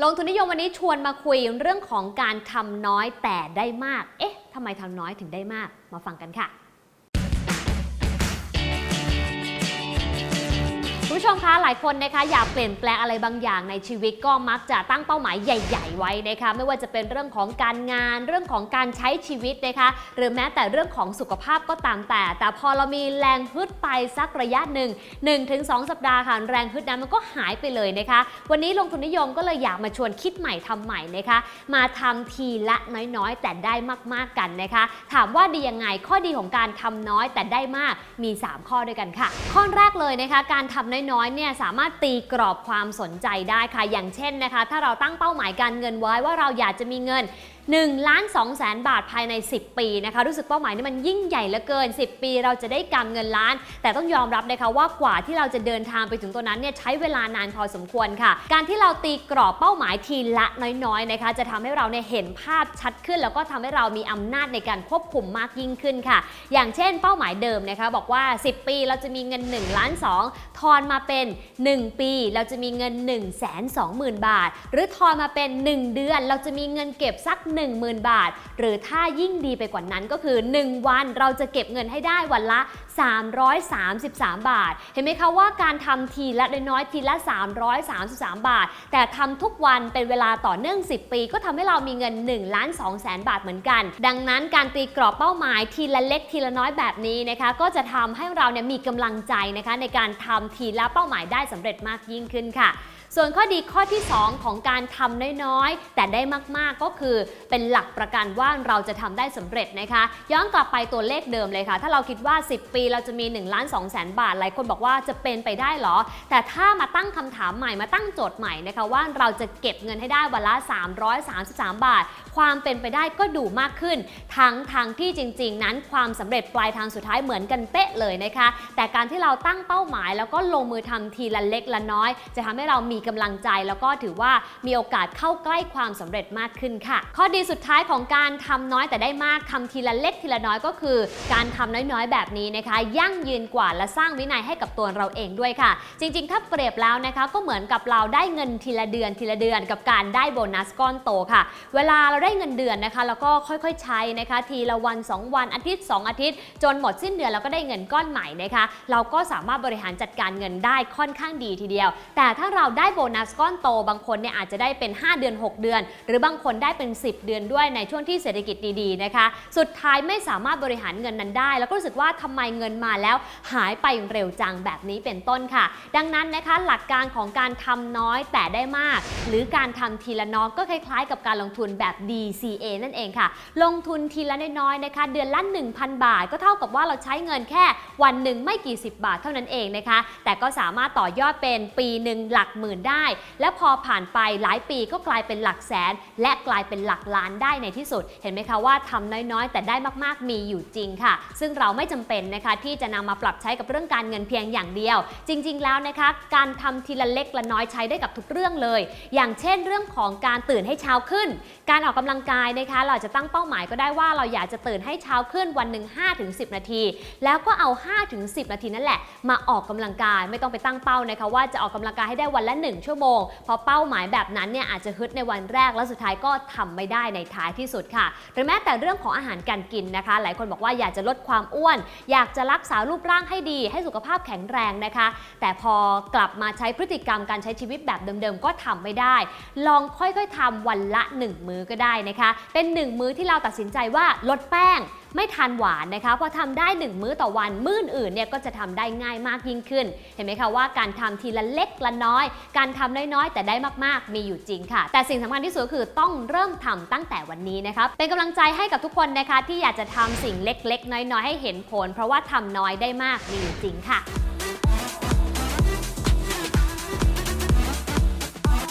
ลงทุนนิยมวันนี้ชวนมาคุยเรื่องของการทำน้อยแต่ได้มาก เอ๊ะทำไมทำน้อยถึงได้มาก มาฟังกันค่ะ มคะหลายคนนะคะอยากเปลี่ยนแปลงอะไรบางอย่างในชีวิตก็มักจะตั้งเป้าหมายใหญ่ ๆ ไว้นะคะ ไม่ว่าจะเป็นเรื่องของการงาน เรื่องของการใช้ชีวิตนะคะ หรือแม้แต่เรื่องของสุขภาพก็ตามแต่ แต่พอเรามีแรงฮึดไปสักระยะหนึ่ง1-2 สัปดาห์ค่ะแรงฮึดนั้นมันก็หายไปเลยนะคะ วันนี้ลงทุนนิยมก็เลยอยากมาชวนคิดใหม่ทำใหม่นะคะ มาทำทีละน้อยๆ แต่ได้มากๆกันนะคะ ถามว่าดียังไงข้อดีของการทำน้อยแต่ได้มากมี 3 ข้อด้วยกันค่ะ ข้อแรกเลยนะคะการทำน้อยๆเนี่ยสามารถตีกรอบความสนใจได้ค่ะ อย่างเช่นนะคะ ถ้าเราตั้งเป้าหมายการเงินไว้ว่าเราอยากจะมีเงิน1ล้าน2แสนบาทภายใน 10 ปีนะคะ รู้สึกเป้าหมายนี้มันยิ่งใหญ่เหลือเกิน 10 ปี เราจะได้กำเงินล้าน แต่ต้องยอมรับนะคะว่ากว่าที่เราจะเดินทางไปถึงตัวนั้นเนี่ยใช้เวลานานพอสมควรค่ะ การที่เราตีกรอบเป้าหมายทีละน้อยๆนะคะ จะทำให้เราเนี่ยเห็นภาพชัดขึ้น แล้วก็ทำให้เรามีอำนาจในการควบคุมมากยิ่งขึ้นค่ะ อย่างเช่น เป้าหมายเดิมนะคะ บอกว่า 10 ปีเราจะมีเงิน1ล้าน2ทอนมาเป็น 1 ปี เราจะมีเงิน 1 2 0 0 0 0 บาท หรือทอนมาเป็น 1 เดือน เราจะมีเงินเก็บสัก10,000 บาท หรือถ้ายิ่งดีไปกว่านั้นก็คือ 1 วันเราจะเก็บเงินให้ได้วันละ333 บาท เห็นไหมคะว่าการทำทีละน้อยทีละ 333 บาท แต่ทำทุกวันเป็นเวลาต่อเนื่อง 10 ปี ก็ทำให้เรามีเงิน1ล้าน2แสนบาทเหมือนกัน ดังนั้นการตีกรอบเป้าหมายทีละเล็กทีละน้อยแบบนี้นะคะ ก็จะทำให้เราเนี่ยมีกำลังใจนะคะในการทำทีละเป้าหมายได้สำเร็จมากยิ่งขึ้นค่ะส่วนข้อดีข้อที่ 2 ของการทำน้อยๆ แต่ได้มากๆก็คือเป็นหลักประกันว่าเราจะทำได้สำเร็จนะคะ ย้อนกลับไปตัวเลขเดิมเลยค่ะ ถ้าเราคิดว่า 10 ปีเราจะมี1ล้าน2แสนบาท หลายคนบอกว่าจะเป็นไปได้เหรอ แต่ถ้ามาตั้งคำถามใหม่มาตั้งโจทย์ใหม่นะคะว่าเราจะเก็บเงินให้ได้วันละ 333 บาท ความเป็นไปได้ก็ดูมากขึ้น ทั้งทางที่จริง ๆ นั้นความสำเร็จปลายทางสุดท้ายเหมือนกันเป๊ะเลยนะคะ แต่การที่เราตั้งเป้าหมาย แล้วก็ลงมือทำทีละเล็กละน้อย จะทำให้เรามีกำลังใจ แล้วก็ถือว่ามีโอกาสเข้าใกล้ความสำเร็จมากขึ้นค่ะ ข้อดีสุดท้ายของการทำน้อยแต่ได้มากทำทีละเล็กทีละน้อยก็คือ การทำน้อยๆ แบบนี้นะคะยั่งยืนกว่าและสร้างวินัยให้กับตัวเราเองด้วยค่ะ จริง ๆ ถ้าเปรียบแล้วนะคะ ก็เหมือนกับเราได้เงินทีละเดือนทีละเดือนกับการได้โบนัสก้อนโตค่ะ เวลาเราได้เงินเดือนนะคะแล้วก็ค่อยๆใช้นะคะ ทีละวัน 2 วันอาทิตย์ 2 อาทิตย์ จนหมดสิ้นเดือนเราก็ได้เงินก้อนใหม่นะคะ เราก็สามารถบริหารจัดการเงินได้ค่อนข้างดีทีเดียว แต่ถ้าเราได้โบนัสก้อนโต บางคนเนี่ยอาจจะได้เป็น 5 เดือน 6 เดือน หรือบางคนได้เป็น 10 เดือนด้วยในช่วงที่เศรษฐกิจดีๆนะคะ สุดท้ายไม่สามารถบริหารเงินนั้นได้ แล้วก็รู้สึกว่าทำไมเงินมาแล้วหายไปเร็วจังแบบนี้เป็นต้นค่ะ ดังนั้นนะคะหลักการของการทำน้อยแต่ได้มาก หรือการทำทีละน้อยก็คล้ายๆ กับการลงทุนแบบ DCA นั่นเองค่ะ ลงทุนทีละน้อยๆนะคะ เดือนละ 1,000 บาท ก็เท่ากับว่าเราใช้เงินแค่วันหนึ่งไม่กี่สิบบาทเท่านั้นเองนะคะ แต่ก็สามารถต่อยอดเป็นปีหนึ่งหลักหมื่นได้ และพอผ่านไปหลายปีก็กลายเป็นหลักแสน และกลายเป็นหลักล้านได้ในที่สุด เห็นไหมคะว่าทำน้อยๆ แต่ได้มากๆมีอยู่จริงค่ะ ซึ่งเราไม่จำเป็นนะคะที่จะนำมาปรับใช้กับเรื่องการเงินเพียงอย่างเดียว จริง ๆ แล้วนะคะการทำทีละเล็กละน้อยใช้ได้กับทุกเรื่องเลย อย่างเช่น เรื่องของการตื่นให้เช้าขึ้น การออกกำลังกายนะคะ เราจะตั้งเป้าหมายก็ได้ว่าเราอยากจะตื่นให้เช้าขึ้นวันหนึ่ง5-10 นาที แล้วก็เอา 5-10 นาทีนั่นแหละ มาออกกำลังกายไม่ต้องไปตั้งเป้านะคะว่าจะออกกำลังกายให้ได้วันละ 1 ชั่วโมงเพราะเป้าหมายแบบนั้นเนี่ยอาจจะฮึดในวันแรกแล้วสุดท้ายก็ทำไม่ได้ในท้ายที่สุดค่ะ หรือแม้แต่เรื่องของอาหารการกินนะคะ หลายคนบอกว่าอยากจะลดความอ้วน อยากจะรักษารูปร่างให้ดี ให้สุขภาพแข็งแรงนะคะ แต่พอกลับมาใช้พฤติกรรมการใช้ชีวิตแบบเดิมๆ ก็ทำไม่ได้ ลองค่อยๆทำวันละ 1 มื้อก็ได้นะคะ เป็น 1 มื้อที่เราตัดสินใจว่าลดแป้งไม่ทานหวานนะคะพอทำได้ 1 มื้อต่อวัน มื้ออื่นเนี่ยก็จะทำได้ง่ายมากยิ่งขึ้น เห็นไหมคะว่าการทำทีละเล็กละน้อย การทำน้อยๆ แต่ได้มากๆ มีอยู่จริงค่ะ แต่สิ่งสำคัญที่สุดคือต้องเริ่มทำตั้งแต่วันนี้นะคะเป็นกำลังใจให้กับทุกคนนะคะที่อยากจะทำสิ่งเล็กๆ น้อยๆ ให้เห็นผล เพราะว่าทำน้อยได้มากมีจริงค่ะ